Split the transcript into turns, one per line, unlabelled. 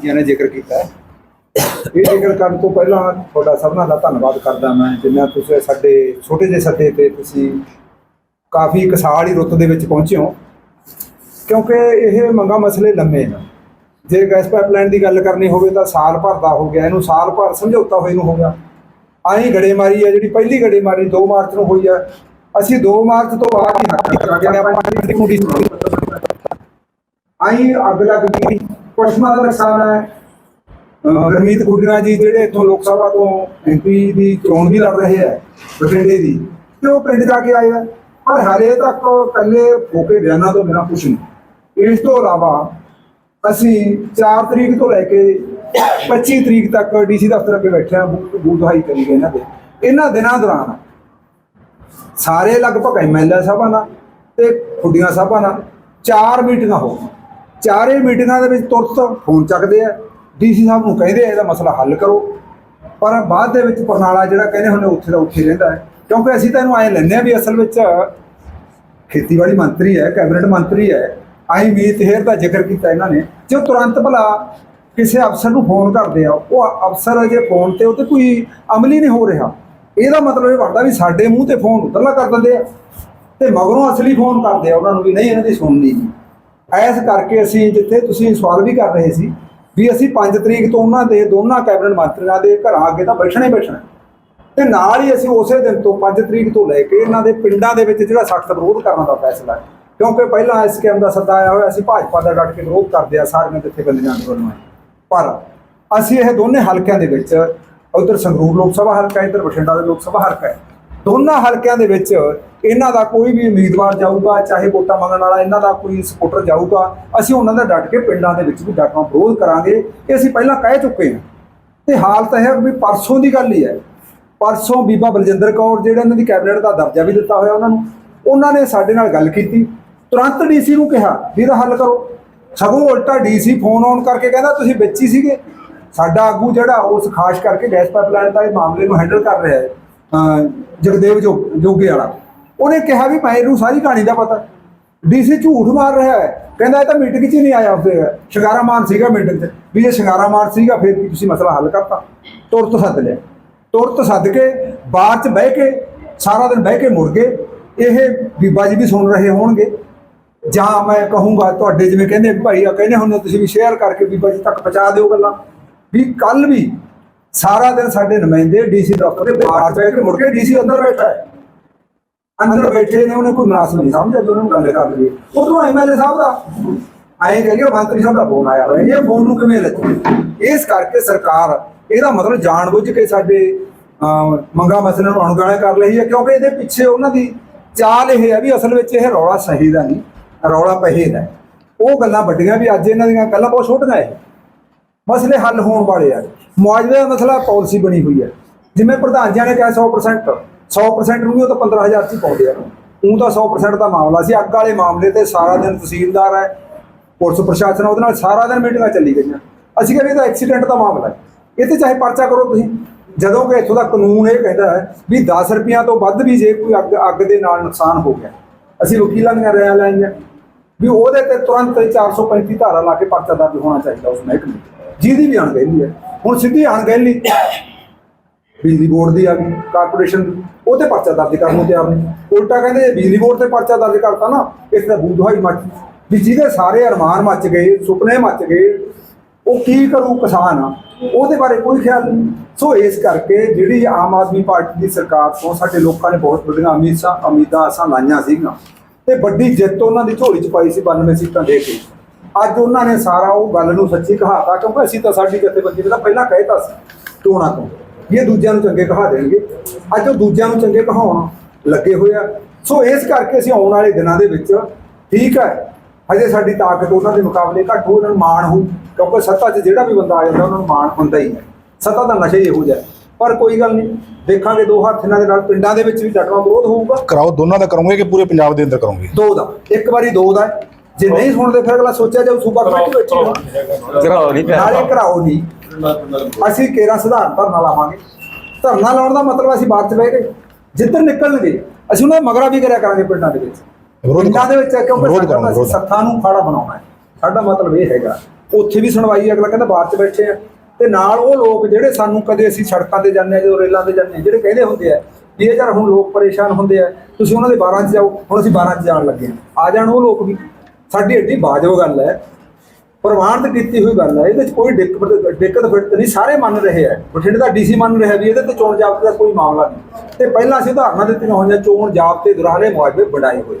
ਜੀਆਂ ਨੇ ਜ਼ਿਕਰ ਕੀਤਾ ਇਹ ਜ਼ਿਕਰ ਕਰਨ ਤੋਂ ਪਹਿਲਾਂ ਤੁਹਾਡਾ ਸਭਨਾਂ ਦਾ ਧੰਨਵਾਦ ਕਰਦਾ ਮੈਂ, ਜਿੰਨਾ ਤੁਸੀਂ ਸਾਡੇ ਛੋਟੇ ਜਿਹੇ ਸੱਦੇ ਤੇ ਤੁਸੀਂ ਕਾਫੀ ਕਸਾਲ ਹੀ ਰੁੱਤ ਦੇ ਵਿੱਚ ਪਹੁੰਚੇ ਹੋ। ਕਿਉਂਕਿ ਇਹ ਮੰਗਾ ਮਸਲੇ ਲੰਮੇ ਨੇ। ਜੇ ਗੈਸ ਪਾਈਪਲਾਈਨ ਦੀ ਗੱਲ ਕਰਨੀ ਹੋਵੇ ਤਾਂ ਸਾਲ ਭਰ ਦਾ ਹੋ ਗਿਆ, ਇਹਨੂੰ ਸਾਲ ਭਰ ਸਮਝੌਤਾ ਹੋਏ ਨੂੰ ਹੋ ਗਿਆ। ਆਹੀ ਗੜੇਮਾਰੀ ਹੈ, ਜਿਹੜੀ ਪਹਿਲੀ ਗੜੇਮਾਰੀ 2 ਮਾਰਚ ਨੂੰ ਹੋਈ ਹੈ। ਅਸੀਂ 2 ਮਾਰਚ ਤੋਂ ਬਾਅਦ ਹੀ ਹੱਕ ਕਰਾਂਗੇ ਆਪਾਂ ਆਹੀ ਅੱਗ ਲੱਗ ਗਈ। ਪਸ਼ਮਾ ਦਾ ਨੁਕਸਾਨ ਹੈ? ਅਹ ਗੁਰਮੀਤ ਜੀ ਜਿਹੜੇ ਇੱਥੋਂ ਲੋਕ ਸਭਾ ਤੋਂ ਐਮਪੀ ਦੀ ਚੋਣ ਵੀ ਲੜ ਰਹੇ ਹੈ, ਬਠਿੰਡੇ ਦੀ, ਤੇ ਉਹ ਪਿੰਡ ਜਾ ਕੇ ਆਏ ਆ। ਪਰ ਹਰੇ ਤੱਕ ਕੱਲੇ ਫੋਕੇ ਬਿਆਨਾਂ ਤੋਂ ਬਿਨਾਂ ਕੁਛ ਨਹੀਂ। ਇਸ ਤੋਂ ਇਲਾਵਾ ਅਸੀਂ 4 ਤਰੀਕ ਤੋਂ ਲੈ ਕੇ 25 ਤਰੀਕ ਤੱਕ ਡੀਸੀ ਦਫ਼ਤਰ ਅੱਗੇ ਬੈਠੇ ਆ ਬੂਧਹਾਈ ਕਰੀ ਗਏ ਇਹਨਾਂ ਦੇ। ਇਹਨਾਂ ਦਿਨਾਂ ਦੌਰਾਨ ਸਾਰੇ ਲਗਭਗ ਐਮਐਲਏ ਸਾਹਿਬਾਂ ਨਾਲ ਤੇ ਖੁੱਡੀਆਂ ਸਾਹਿਬਾਂ ਨਾਲ ਚਾਰ ਮੀਟਿੰਗਾਂ ਹੋ ਗਈਆਂ। ਚਾਰੇ ਮੀਟਿੰਗਾਂ ਦੇ ਵਿੱਚ ਤੁਰਤ ਫੋਨ ਚੱਕਦੇ ਆ। ਡੀਸੀ ਸਾਹਿਬ ਨੂੰ ਕਹਿੰਦੇ ਆ ਇਹਦਾ ਮਸਲਾ ਹੱਲ ਕਰੋ। ਪਰ ਬਾਅਦ ਦੇ ਵਿੱਚ ਪਰਨਾਲਾ ਜਿਹੜਾ ਕਹਿੰਦੇ ਹੁੰਦੇ ਉੱਥੇ ਦਾ ਉੱਥੇ ਰਹਿੰਦਾ ਹੈ। ਕਿਉਂਕਿ ਅਸੀਂ ਤਾਂ ਇਹਨੂੰ ਐਂ ਲੈਂਦੇ ਆ ਵੀ ਅਸਲ ਵਿੱਚ ਖੇਤੀਬਾੜੀ ਮੰਤਰੀ ਹੈ, ਕੈਬਨਿਟ ਮੰਤਰੀ ਹੈ। ਆਈ ਮੀਤ ਹੇਰ ਦਾ ਜ਼ਿਕਰ ਕੀਤਾ ਇਹਨਾਂ ਨੇ। ਜੇ ਉਹ ਤੁਰੰਤ ਭਲਾ ਕਿਸੇ ਅਫਸਰ ਨੂੰ ਫੋਨ ਕਰਦੇ ਆ, ਉਹ ਅਫਸਰ ਜੇ ਫੋਨ ਤੇ ਉਹ ਤੇ ਕੋਈ ਅਮਲ ਹੀ ਨਹੀਂ ਹੋ ਰਿਹਾ। ਇਹਦਾ ਮਤਲਬ ਇਹ ਬਣਦਾ ਵੀ ਸਾਡੇ ਮੂੰਹ ਤੇ ਫੋਨ ਉਤਰਲਾ ਕਰ ਦਿੰਦੇ ਆ। ਤੇ ਮਗਰੋਂ ਅਸਲੀ ਫੋਨ ਕਰਦੇ ਆ ਉਹਨਾਂ ਨੂੰ ਵੀ, ਨਹੀਂ, ਇਹਨਾਂ ਦੀ ਸੁਣਨੀ ਜੀ ਐਸ ਕਰਕੇ ਅਸੀਂ ਜਿੱਥੇ ਤੁਸੀਂ ਸਵਾਲ ਵੀ ਕਰ ਰਹੇ ਸੀ ਵੀ ਅਸੀਂ 5 ਤਰੀਕ ਤੋਂ ਉਹਨਾਂ ਦੇ ਦੋਨਾਂ ਕੈਬਨਿਟ ਮੰਤਰੀਆਂ ਦੇ ਘਰਾਂ ਅੱਗੇ ਤਾਂ ਬੈਠਣਾ ਹੀ ਬੈਠਣਾ। ਤੇ ਨਾਲ ਹੀ ਅਸੀਂ ਉਸੇ ਦਿਨ ਤੋਂ 5 ਤਰੀਕ ਤੋਂ ਲੈ ਕੇ ਇਹਨਾਂ ਦੇ ਪਿੰਡਾਂ ਦੇ ਵਿੱਚ ਜਿਹੜਾ ਸਖਤ ਵਿਰੋਧ ਕਰਨ ਦਾ ਫੈਸਲਾ ਕਿਉਂਕਿ ਪਹਿਲਾਂ ਇਸ ਸਕੀਮ ਦਾ ਸੱਦਾ ਆਇਆ ਹੋਇਆ ਅਸੀਂ ਭਾਜਪਾ ਦਾ ਡਟ ਕੇ ਵਿਰੋਧ ਕਰਦੇ ਆ ਸਾਰੀਆਂ ਜਥੇਬੰਦੀਆਂ ਦੇ ਵੱਲੋਂ ਪਰ ਅਸੀਂ ਇਹ ਦੋਨੇ ਹਲਕਿਆਂ ਦੇ ਵਿੱਚ, ਉਧਰ ਸੰਗਰੂਰ ਲੋਕ ਸਭਾ ਹਲਕਾ, ਇੱਧਰ ਬਠਿੰਡਾ ਦੇ ਲੋਕ ਸਭਾ ਹਲਕਾ ਹੈ। ਦੋਨਾਂ ਹਲਕਿਆਂ ਦੇ ਵਿੱਚ ਇਹਨਾਂ ਦਾ ਕੋਈ ਵੀ ਉਮੀਦਵਾਰ ਜਾਊਗਾ, ਚਾਹੇ ਵੋਟਾਂ ਮੰਗਣ ਵਾਲਾ, ਇਹਨਾਂ ਦਾ ਕੋਈ ਸਪੋਰਟਰ ਜਾਊਗਾ, ਅਸੀਂ ਉਹਨਾਂ ਦਾ ਡਟ ਕੇ ਪਿੰਡਾਂ ਦੇ ਵਿੱਚ ਵੀ ਡਟਣਾ ਵਿਰੋਧ ਕਰਾਂਗੇ, ਇਹ ਅਸੀਂ ਪਹਿਲਾਂ ਕਹਿ ਚੁੱਕੇ ਹਾਂ। ਤੇ ਹਾਲਤ ਇਹ ਹੈ ਵੀ ਪਰਸੋਂ ਦੀ ਗੱਲ ਹੀ ਹੈ। ਪਰਸੋਂ ਬੀਬਾ ਬਲਜਿੰਦਰ ਕੌਰ ਜਿਹੜੇ ਇਹਨਾਂ ਦੀ ਕੈਬਨਿਟ ਦਾ ਦਰਜਾ ਵੀ ਦਿੱਤਾ ਹੋਇਆ ਉਹਨਾਂ ਨੂੰ, ਉਹਨਾਂ ਨੇ ਸਾਡੇ ਨਾਲ ਗੱਲ ਕੀਤੀ। ਤੁਰੰਤ ਡੀਸੀ ਨੂੰ ਕਿਹਾ, ਵੀ ਇਹਦਾ ਹੱਲ ਕਰੋ। ਸਗੋਂ ਉਲਟਾ ਡੀਸੀ ਫੋਨ ਆਨ ਕਰਕੇ ਕਹਿੰਦਾ, ਤੁਸੀਂ ਵਿੱਚ ਹੀ ਸੀਗੇ। ਸਾਡਾ ਆਗੂ ਜਿਹੜਾ, ਉਸ ਖਾਸ ਕਰਕੇ ਗੈਸ ਪਾਈਪਲਾਈਨ ਦਾ ਇਹ ਮਾਮਲੇ ਨੂੰ ਹੈਂਡਲ ਕਰ ਰਿਹਾ ਹੈ ਜਗਦੇਵ ਜੋਗੇ ਵਾਲਾ। ਉਹਨੇ ਕਿਹਾ ਵੀ ਮੈਨੂੰ ਸਾਰੀ ਕਹਾਣੀ ਦਾ ਪਤਾ। ਡੀਸੀ ਝੂਠ ਮਾਰ ਰਿਹਾ ਹੈ। ਕਹਿੰਦਾ ਇਹ ਤਾਂ ਮੀਟਿੰਗ 'ਚ ਹੀ ਨਹੀਂ ਆਇਆ ਉਸਦੇ। ਸ਼ਿੰਗਾਰਾ ਮਾਨ ਸੀਗਾ ਮੀਟਿੰਗ 'ਚ। ਵੀ ਜੇ ਸ਼ਿੰਗਾਰਾ ਮਾਨ ਸੀਗਾ, ਫਿਰ ਕੀ ਤੁਸੀਂ ਮਸਲਾ ਹੱਲ ਕਰਤਾ। ਤੁਰਤ ਸੱਦ ਲਿਆ। ਤੁਰਤ ਸੱਦ ਕੇ ਬਾਅਦ 'ਚ ਬਹਿ ਕੇ, ਸਾਰਾ ਦਿਨ ਬਹਿ ਕੇ ਮੁੜ ਗਏ। ਇਹ ਬੀਬਾ ਜੀ ਵੀ ਸੁਣ ਰਹੇ ਹੋਣਗੇ। ਜਾਂ ਮੈਂ ਕਹੂੰਗਾ, ਤੁਹਾਡੇ ਜਿਵੇਂ ਕਹਿੰਦੇ ਭਾਈ ਆ ਕਹਿੰਦੇ ਹੁੰਦੇ ਤੁਸੀਂ ਵੀ ਸ਼ੇਅਰ ਕਰਕੇ ਬੀਬਾ ਜੀ ਤੱਕ ਪਹੁੰਚਾ ਦਿਓ ਗੱਲਾਂ। ਵੀ ਕੱਲ ਵੀ ਸਾਰਾ ਦਿਨ ਸਾਡੇ ਨੁਮਾਇੰਦੇ ਡੀਸੀ ਦਫ਼ਤਰ ਦੇ ਬਾਹਰ ਬੈਠ ਕੇ ਮੁੜ ਕੇ ਡੀਸੀ ਅੰਦਰ ਬੈਠਾ ਹੈ। ਅੰਦਰ ਬੈਠੇ ਨੇ ਉਹਨੇ ਕੋਈ ਮੁਨਾਸਬ ਨਹੀਂ ਸਮਝਿਆ ਦੋਨੋਂ ਨੂੰ ਗੱਲ ਕਰ ਲਈ। ਉਧਰੋਂ ਐਮਐਲਏ ਸਾਹਿਬ ਦਾ ਆਏ ਉਹ ਮੰਤਰੀ ਸਾਹਿਬ ਦਾ ਫੋਨ ਆਇਆ ਹੋਇਆ। ਇਹ ਫੋਨ ਨੂੰ ਕਿਵੇਂ ਲੱਗੇ ਇਸ ਕਰਕੇ ਸਰਕਾਰ ਇਹਦਾ ਮਤਲਬ ਜਾਣਬੁੱਝ ਕੇ ਸਾਡੇ ਅਹ, ਮੰਗਾਂ ਮਸਲਿਆਂ ਨੂੰ ਅਣਗਾਣਾ ਕਰ ਲਈ ਹੈ ਕਿਉਂਕਿ ਇਹਦੇ ਪਿੱਛੇ ਉਹਨਾਂ ਦੀ ਚਾਲ ਇਹ ਹੈ ਵੀ ਅਸਲ ਵਿੱਚ ਇਹ ਰੌਲਾ ਸਹੀ ਦਾ ਨਹੀਂ ਰੌਲਾ ਪਹੇ ਦਾ। ਉਹ ਗੱਲਾਂ ਵੱਡੀਆਂ ਵੀ ਅੱਜ ਇਹਨਾਂ ਦੀਆਂ ਗੱਲਾਂ ਬਹੁਤ ਛੋਟੀਆਂ ਹੈ ਮਸਲੇ ਹੱਲ ਹੋਣ ਵਾਲੇ ਆ। ਮੁਆਵਜ਼ੇ ਦਾ ਮਸਲਾ ਪਾਲਿਸੀ ਬਣੀ ਹੋਈ ਹੈ। ਜਿਵੇਂ ਪ੍ਰਧਾਨ ਜੀ ਨੇ ਕਿਹਾ 100% 100% ਨੂੰ ਵੀ ਉਹ ਤਾਂ 15000 ਚ ਹੀ ਪਾਉਂਦੇ ਆ। ਉਹ ਤਾਂ 100% ਦਾ ਮਾਮਲਾ ਸੀ। ਅੱਗ ਵਾਲੇ ਮਾਮਲੇ ਤੇ ਸਾਰਾ ਦਿਨ ਤਹਿਸੀਲਦਾਰ ਹੈ, ਪੁਲਿਸ ਪ੍ਰਸ਼ਾਸਨ, ਉਹਦੇ ਨਾਲ ਸਾਰਾ ਦਿਨ ਮੀਟਿੰਗਾਂ ਚੱਲੀ ਗਈਆਂ। ਅਸੀਂ ਕਹਿੰਦੇ ਇਹ ਤਾਂ ਐਕਸੀਡੈਂਟ ਦਾ ਮਾਮਲਾ ਹੈ। ਇਹ ਤੇ ਚਾਹੇ ਪਰਚਾ ਕਰੋ ਤੁਸੀਂ। ਜਦੋਂ ਕਿ ਇੱਥੋਂ ਦਾ ਕਾਨੂੰਨ ਇਹ ਕਹਿੰਦਾ ਹੈ ਵੀ 10 ਰੁਪਈਆਂ ਤੋਂ ਵੱਧ ਵੀ ਜੇ ਕੋਈ ਅੱਗ ਅੱਗ ਦੇ ਨਾਲ ਨੁਕਸਾਨ ਹੋ ਗਿਆ। ਅਸੀਂ ਵਕੀਲਾਂ ਦੀਆਂ ਰਾਇ ਲਾਈਆਂ। ਵੀ ਉਹਦੇ ਤੇ ਤੁਰੰਤ 435 ਧਾਰਾ ਲਾ ਕੇ ਪਰਚਾ ਦਰਜ ਹੋਣਾ ਚਾਹੀਦਾ ਉਸ ਮਹਿਕਮੇ ਜਿਹਦੀ ਵੀ ਅਣਗਹਿਲੀ ਹੈ। ਹੁਣ ਸਿੱਧੀ ਅਣਗਹਿਲੀ ਬਿਜਲੀ ਬੋਰਡ ਦੀ ਆ ਗਈ, ਕਾਰਪੋਰੇਸ਼ਨ ਦੀ। ਉਹ ਤੇ ਪਰਚਾ ਦਰਜ ਕਰਨ ਨੂੰ ਤਿਆਰ ਨਹੀਂ। ਉਲਟਾ ਕਹਿੰਦੇ ਬਿਜਲੀ ਬੋਰਡ ਤੇ ਪਰਚਾ ਦਰਜ ਕਰਤਾ ਨਾ, ਇਸ ਦਾ ਬੂਦਹਾਈ ਮੱਚ ਵੀ ਜਿਹਦੇ ਸਾਰੇ ਅਰਮਾਨ ਮੱਚ ਗਏ, ਸੁਪਨੇ ਮੱਚ ਗਏ, ਉਹ ਕੀ ਕਰੂ ਕਿਸਾਨ? ਉਹਦੇ ਬਾਰੇ ਕੋਈ ਖਿਆਲ ਨਹੀਂ। ਸੋ ਇਸ ਕਰਕੇ ਜਿਹੜੀ ਆਮ ਆਦਮੀ ਪਾਰਟੀ ਦੀ ਸਰਕਾਰ ਤੋਂ ਸਾਡੇ ਲੋਕਾਂ ਨੇ ਬਹੁਤ ਵੱਡੀਆਂ ਉਮੀਦਾਂ ਉਮੀਦਾਂ ਆਸਾਂ ਲਾਈਆਂ ਸੀਗੀਆਂ। ਤੇ ਵੱਡੀ ਜਿੱਤ ਉਹਨਾਂ ਦੀ ਝੋਲੀ ਚ ਪਾਈ ਸੀ 92 ਸੀਟਾਂ ਦੇ ਕੇ। ਅੱਜ ਉਹਨਾਂ ਨੇ ਸਾਰਾ ਉਹ ਗੱਲ ਨੂੰ ਸੱਚੀ ਕਹਾਤਾ, ਕਿਉਂਕਿ ਅਸੀਂ ਤਾਂ ਸਾਡੀ ਜਥੇਬੰਦੀ ਨੇ ਤਾਂ ਪਹਿਲਾਂ ਕਹਿਤਾ ਸੀ ਚੋਣਾਂ ਤੋਂ। ਵੀ ਇਹ ਦੂਜਿਆਂ ਨੂੰ ਚੰਗੇ ਕਹਾ ਦੇਣਗੇ। ਅੱਜ ਉਹ ਦੂਜਿਆਂ ਨੂੰ ਚੰਗੇ ਕਹਾਉਣ ਲੱਗੇ ਹੋਏ ਆ। ਸੋ ਇਸ ਕਰਕੇ ਅਸੀਂ ਆਉਣ ਵਾਲੇ ਦਿਨਾਂ ਦੇ ਵਿੱਚ ਠੀਕ ਹੈ ਹਜੇ ਸਾਡੀ ਤਾਕਤ ਉਹਨਾਂ ਦੇ ਮੁਕਾਬਲੇ ਘੱਟ ਹੋ ਉਹਨਾਂ ਨੂੰ ਮਾਣ ਹੋ ਕਿਉਂਕਿ ਸੱਤਾ 'ਚ ਜਿਹੜਾ ਵੀ ਬੰਦਾ ਆ ਜਾਂਦਾ ਉਹਨਾਂ ਨੂੰ ਮਾਣ ਹੁੰਦਾ ਹੀ ਹੈ। ਸੱਤਾ ਦਾ ਨਸ਼ਾ ਹੀ ਇਹੋ ਜਿਹਾ। ਪਰ ਕੋਈ ਗੱਲ ਨਹੀਂ ਦੇਖਾਂਗੇ ਦੋ ਹੱਥ ਇਹਨਾਂ ਦੇ ਨਾਲ ਪਿੰਡਾਂ ਦੇ ਵਿੱਚ ਵੀ ਡਟਵਾ ਵਿਰੋਧ ਹੋਊਗਾ।
ਕਰਾਓ ਦੋਨਾਂ ਦਾ ਕਰੋਗੇ ਕਿ ਪੂਰੇ ਪੰਜਾਬ ਦੇ ਅੰਦਰ ਕਰੋਗੇ?
ਦੋ ਦਾ ਇੱਕ ਵਾਰੀ ਦੋ ਦਾ। ਜੇ ਨਹੀਂ ਸੁਣਦੇ ਫਿਰ ਅਗਲਾ ਸੋਚਿਆ ਜਾਊ ਸੂਬਾ ਕਮੇਟੀ ਬੈਠੀ ਹੋ
ਕਰਾਓ ਨਹੀਂ
ਨਾਲੇ ਕਰਾਓ ਨਹੀਂ ਅਸੀਂ ਕੇਰਾ ਸੁਧਾਰ ਧਰਨਾ ਲਾਵਾਂਗੇ। ਧਰਨਾ ਲਾਉਣ ਦਾ ਮਤਲਬ ਅਸੀਂ ਬਾਅਦ ਚ ਬਹਿ ਗਏ। ਜਿੱਧਰ ਨਿਕਲਣਗੇ ਅਸੀਂ ਉਹਨਾਂ ਦਾ ਮਗਰਾ ਵੀ ਕਰਿਆ ਕਰਾਂਗੇ ਪਿੰਡਾਂ ਦੇ ਵਿੱਚ। ਪਿੰਡਾਂ ਦੇ ਵਿੱਚ ਕਿਉਂਕਿ ਸਾਡਾ ਅਸੀਂ। ਸੱਥਾਂ ਨੂੰ ਖਾੜਾ ਬਣਾਉਣਾ ਹੈ। ਸਾਡਾ ਮਤਲਬ ਇਹ ਹੈਗਾ। ਉੱਥੇ ਵੀ ਸੁਣਵਾਈ ਅਗਲਾ ਕਹਿੰਦਾ ਬਾਹਰ 'ਚ ਬੈਠੇ ਆ। ਤੇ ਨਾਲ ਉਹ ਲੋਕ ਜਿਹੜੇ ਸਾਨੂੰ ਕਦੇ ਅਸੀਂ ਸੜਕਾਂ ਤੇ ਜਾਂਦੇ ਆ ਜਦੋਂ ਰੇਲਾਂ ਤੇ ਜਾਂਦੇ ਆ ਜਿਹੜੇ ਕਹਿੰਦੇ ਹੁੰਦੇ ਆ ਵੀ ਇਹ ਯਾਰ ਹੁਣ ਲੋਕ ਪਰੇਸ਼ਾਨ ਹੁੰਦੇ ਆ ਤੁਸੀਂ ਉਹਨਾਂ ਦੇ 12 'ਚ ਜਾਓ ਹੁਣ ਅਸੀਂ 12 'ਚ ਜਾਣ ਲੱਗੇ ਆ। ਆ ਜਾਣ ਉਹ ਲੋਕ ਵੀ। ਸਾਡੀ ਏਡੀ ਬਾਜਬ ਗੱਲ ਹੈ, ਪ੍ਰਵਾਨਿਤ ਕੀਤੀ ਹੋਈ ਗੱਲ ਹੈ, ਇਹਦੇ ਵਿੱਚ ਕੋਈ ਦਿੱਕਤ ਦਿੱਕਤ ਫਿੱਟ ਨਹੀਂ, ਸਾਰੇ ਮੰਨ ਰਹੇ ਆ ਬਠਿੰਡੇ ਦਾ ਡੀਸੀ ਮੰਨ ਰਿਹਾ ਵੀ ਇਹਦੇ ਤੇ ਚੋਣ ਜਾਬਤੇ ਦਾ ਕੋਈ ਮਾਮਲਾ ਨਹੀਂ। ਤੇ ਪਹਿਲਾਂ ਅਸੀਂ ਉਦਾਹਰਨਾਂ ਦਿੱਤੀਆਂ ਹੋਈਆਂ ਚੋਣ ਜਾਬਤੇ ਦੁਰਾਰੇ ਮੁਆਵਜ਼ੇ ਬਣਾਏ ਹੋਏ।